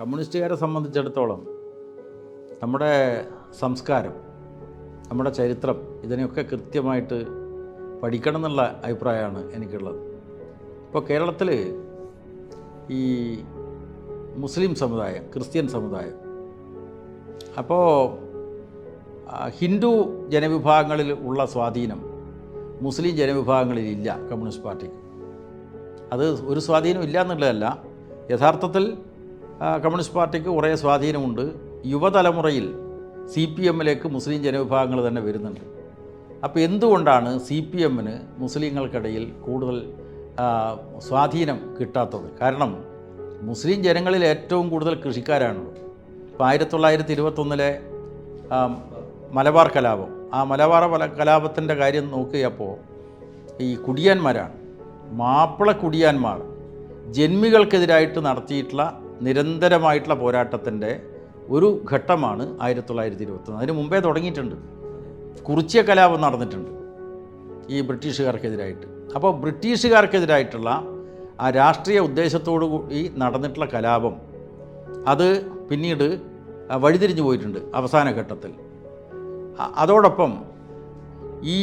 കമ്മ്യൂണിസ്റ്റുകാരെ സംബന്ധിച്ചിടത്തോളം നമ്മുടെ സംസ്കാരം നമ്മുടെ ചരിത്രം ഇതിനെയൊക്കെ കൃത്യമായിട്ട് പഠിക്കണം എന്നുള്ള അഭിപ്രായമാണ് എനിക്കുള്ളത്. ഇപ്പോൾ കേരളത്തിൽ ഈ മുസ്ലിം സമുദായം ക്രിസ്ത്യൻ സമുദായം അപ്പോൾ ഹിന്ദു ജനവിഭാഗങ്ങളിൽ ഉള്ള സ്വാധീനം മുസ്ലിം ജനവിഭാഗങ്ങളിൽ ഇല്ല കമ്മ്യൂണിസ്റ്റ് പാർട്ടിക്ക്. അത് ഒരു സ്വാധീനം ഇല്ല എന്നുള്ളതല്ല. യഥാർത്ഥത്തിൽ കമ്മ്യൂണിസ്റ്റ് പാർട്ടിക്ക് കുറേ സ്വാധീനമുണ്ട്. യുവതലമുറയിൽ സി പി എമ്മിലേക്ക് മുസ്ലിം ജനവിഭാഗങ്ങൾ തന്നെ വരുന്നുണ്ട്. അപ്പോൾ എന്തുകൊണ്ടാണ് സി പി എമ്മിന് മുസ്ലിങ്ങൾക്കിടയിൽ കൂടുതൽ സ്വാധീനം കിട്ടാത്തത്? കാരണം മുസ്ലിം ജനങ്ങളിൽ ഏറ്റവും കൂടുതൽ കൃഷിക്കാരാണ് ഇപ്പോൾ ആയിരത്തി തൊള്ളായിരത്തി ഇരുപത്തൊന്നിലെ മലബാർ കലാപം. ആ മലബാർ കലാപത്തിന്റെ കാര്യം നോക്കിയപ്പോൾ ഈ കുടിയാന്മാരാണ് മാപ്പിള കുടിയാന്മാർ ജന്മികൾക്കെതിരായിട്ട് നടത്തിയിട്ടുള്ള നിരന്തരമായിട്ടുള്ള പോരാട്ടത്തിന്റെ ഒരു ഘട്ടമാണ് ആയിരത്തി തൊള്ളായിരത്തി ഇരുപത്തൊന്ന് അതിന് മുമ്പേ തുടങ്ങിയിട്ടുണ്ട്. കുറിച്യ കലാപം നടന്നിട്ടുണ്ട് ഈ ബ്രിട്ടീഷുകാർക്കെതിരായിട്ട്. അപ്പോൾ ബ്രിട്ടീഷുകാർക്കെതിരായിട്ടുള്ള ആ രാഷ്ട്രീയ ഉദ്ദേശത്തോടു കൂടി നടന്നിട്ടുള്ള കലാപം അത് പിന്നീട് വഴിതിരിഞ്ഞു പോയിട്ടുണ്ട് അവസാന ഘട്ടത്തിൽ. അതോടൊപ്പം ഈ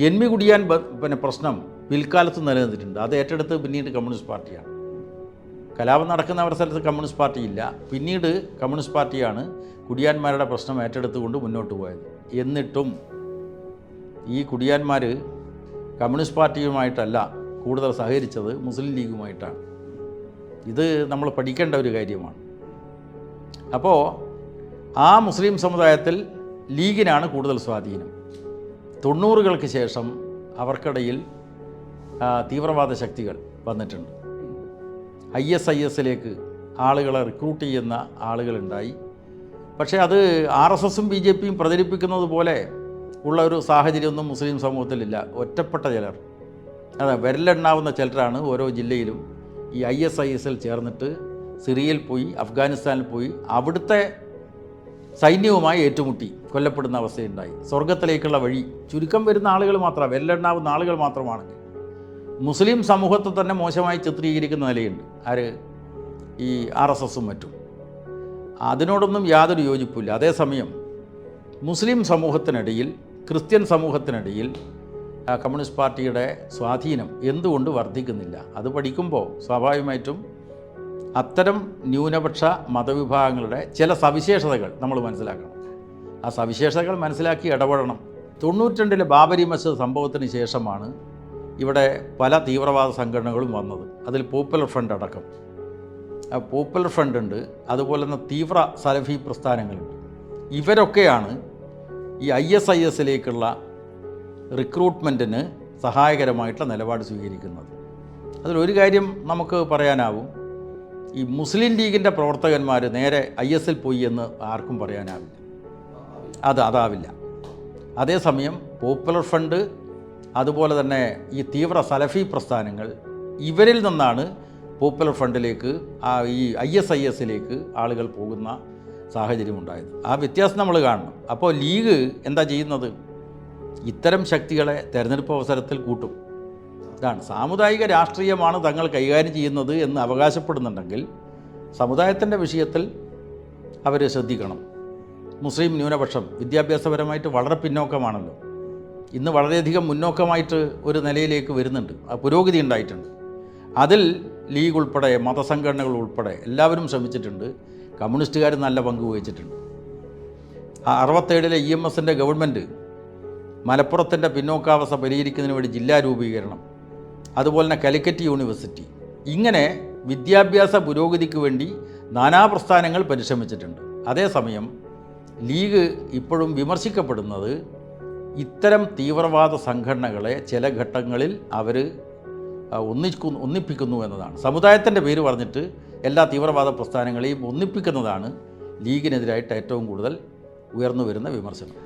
ജന്മികുടിയാൻ പിന്നെ പ്രശ്നം പിൽക്കാലത്ത് നിലനിന്നിട്ടുണ്ട്. അത് ഏറ്റെടുത്ത് പിന്നീട് കമ്മ്യൂണിസ്റ്റ് പാർട്ടിയാണ്. കലാപം നടക്കുന്ന അവരുടെ സ്ഥലത്ത് കമ്മ്യൂണിസ്റ്റ് പാർട്ടി ഇല്ല. പിന്നീട് കമ്മ്യൂണിസ്റ്റ് പാർട്ടിയാണ് കുടിയാന്മാരുടെ പ്രശ്നം ഏറ്റെടുത്തുകൊണ്ട് മുന്നോട്ട് പോയത്. എന്നിട്ടും ഈ കുടിയാന്മാർ കമ്മ്യൂണിസ്റ്റ് പാർട്ടിയുമായിട്ടല്ല കൂടുതൽ സഹകരിച്ചത് മുസ്ലിം ലീഗുമായിട്ടാണ്. ഇത് നമ്മൾ പഠിക്കേണ്ട ഒരു കാര്യമാണ്. അപ്പോൾ ആ മുസ്ലിം സമുദായത്തിൽ ലീഗിനാണ് കൂടുതൽ സ്വാധീനം. തൊണ്ണൂറുകൾക്ക് ശേഷം അവർക്കിടയിൽ തീവ്രവാദ ശക്തികൾ വന്നിട്ടുണ്ട്. ഐ എസ് ഐ എസിലേക്ക് ആളുകളെ റിക്രൂട്ട് ചെയ്യുന്ന ആളുകളുണ്ടായി. പക്ഷേ അത് ആർ എസ് എസും ബി ജെ പിയും പ്രചരിപ്പിക്കുന്നത് പോലെ ഉള്ള ഒരു സാഹചര്യമൊന്നും മുസ്ലിം സമൂഹത്തിലില്ല. ഒറ്റപ്പെട്ട ചിലർ. അതെ വിരലെണ്ണാവുന്ന ചിലരാണ് ഓരോ ജില്ലയിലും ഈ ഐ എസ് ഐ എസിൽ ചേർന്നിട്ട് സിറിയയിൽ പോയി അഫ്ഗാനിസ്ഥാനിൽ പോയി അവിടുത്തെ സൈന്യവുമായി ഏറ്റുമുട്ടി കൊല്ലപ്പെടുന്ന അവസ്ഥയുണ്ടായി. സ്വർഗത്തിലേക്കുള്ള വഴി ചുരുക്കം വരുന്ന ആളുകൾ മാത്രമാണ് വിരലെണ്ണാവുന്ന ആളുകൾ മാത്രമാണെങ്കിൽ. മുസ്ലിം സമൂഹത്തെ തന്നെ മോശമായി ചിത്രീകരിക്കുന്ന നിലയുണ്ട്. ആര്? ഈ ആർ എസ് എസും മറ്റും. അതിനോടൊന്നും യാതൊരു യോജിപ്പില്ല അതേസമയം മുസ്ലിം സമൂഹത്തിനിടയിൽ ക്രിസ്ത്യൻ സമൂഹത്തിനിടയിൽ കമ്മ്യൂണിസ്റ്റ് പാർട്ടിയുടെ സ്വാധീനം എന്തുകൊണ്ട് വർദ്ധിക്കുന്നില്ല? അത് പഠിക്കുമ്പോൾ സ്വാഭാവികമായിട്ടും അത്തരം ന്യൂനപക്ഷ മതവിഭാഗങ്ങളുടെ ചില സവിശേഷതകൾ നമ്മൾ മനസ്സിലാക്കണം. ആ സവിശേഷതകൾ മനസ്സിലാക്കി ഇടപെടണം. തൊണ്ണൂറ്റി രണ്ടിലെ ബാബരി മസ്ജിദ് സംഭവത്തിന് ശേഷമാണ് ഇവിടെ പല തീവ്രവാദ സംഘടനകളും വന്നത്. അതിൽ പോപ്പുലർ ഫ്രണ്ട് അടക്കം. പോപ്പുലർ ഫ്രണ്ട് ഉണ്ട്. അതുപോലെ തന്നെ തീവ്ര സലഫി പ്രസ്ഥാനങ്ങളുണ്ട്. ഇവരൊക്കെയാണ് ഈ ഐ എസ് ഐ എസിലേക്കുള്ള റിക്രൂട്ട്മെന്റിന് സഹായകരമായിട്ടുള്ള നിലപാട് സ്വീകരിക്കുന്നത്. അതിലൊരു കാര്യം നമുക്ക് പറയാനാവും. ഈ മുസ്ലിം ലീഗിന്റെ പ്രവർത്തകന്മാർ നേരെ ഐ എസിൽ പോയി എന്ന് ആർക്കും പറയാനാവില്ല. അത് അതാവില്ല. അതേസമയം പോപ്പുലർ ഫണ്ട് അതുപോലെ തന്നെ ഈ തീവ്ര സലഫി പ്രസ്ഥാനങ്ങൾ ഇവരിൽ നിന്നാണ് പോപ്പുലർ ഫ്രണ്ടിലേക്ക് ആ ഈ ഐ എസ് ഐ എസിലേക്ക് ആളുകൾ പോകുന്ന സാഹചര്യം ഉണ്ടായത്. ആ വ്യത്യാസം നമ്മൾ കാണണം. അപ്പോൾ ലീഗ് എന്താ ചെയ്യുന്നത്? ഇത്തരം ശക്തികളെ തെരഞ്ഞെടുപ്പ് അവസരത്തിൽ കൂട്ടും. ഇതാണ്. സാമുദായിക രാഷ്ട്രീയമാണ് തങ്ങൾ കൈകാര്യം ചെയ്യുന്നത് എന്ന് അവകാശപ്പെടുന്നുണ്ടെങ്കിൽ സമുദായത്തിന്റെ വിഷയത്തിൽ അവർ ശ്രദ്ധിക്കണം. മുസ്ലിം ന്യൂനപക്ഷം വിദ്യാഭ്യാസപരമായിട്ട് വളരെ പിന്നോക്കമാണല്ലോ. ഇന്ന് വളരെയധികം മുന്നോക്കമായിട്ട് ഒരു നിലയിലേക്ക് വരുന്നുണ്ട്. ആ പുരോഗതി ഉണ്ടായിട്ടുണ്ട്. അതിൽ ലീഗ് ഉൾപ്പെടെ മതസംഘടനകൾ ഉൾപ്പെടെ എല്ലാവരും ശ്രമിച്ചിട്ടുണ്ട്. കമ്മ്യൂണിസ്റ്റുകാർ നല്ല പങ്ക് വഹിച്ചിട്ടുണ്ട്. ആ അറുപത്തേഴിലെ ഇ എം എസിന്റെ ഗവൺമെന്റ് മലപ്പുറത്തിന്റെ പിന്നോക്കാവസ്ഥ പരിഹരിക്കുന്നതിന് വേണ്ടി ജില്ലാ രൂപീകരണം അതുപോലെ തന്നെ കലിക്കറ്റ് യൂണിവേഴ്സിറ്റി ഇങ്ങനെ വിദ്യാഭ്യാസ പുരോഗതിക്ക് വേണ്ടി നാനാപ്രസ്ഥാനങ്ങൾ പരിശ്രമിച്ചിട്ടുണ്ട്. അതേസമയം ലീഗ് ഇപ്പോഴും വിമർശിക്കപ്പെടുന്നത് ഇത്തരം തീവ്രവാദ സംഘടനകളെ ചില ഘട്ടങ്ങളിൽ അവർ ഒന്നിക്കുന്നു ഒന്നിപ്പിക്കുന്നു എന്നതാണ്. സമുദായത്തിന്റെ പേര് പറഞ്ഞിട്ട് എല്ലാ തീവ്രവാദ പ്രസ്ഥാനങ്ങളെയും ഒന്നിപ്പിക്കുന്നതാണ് ലീഗിനെതിരായിട്ട് ഏറ്റവും കൂടുതൽ ഉയർന്നു വരുന്ന വിമർശനം.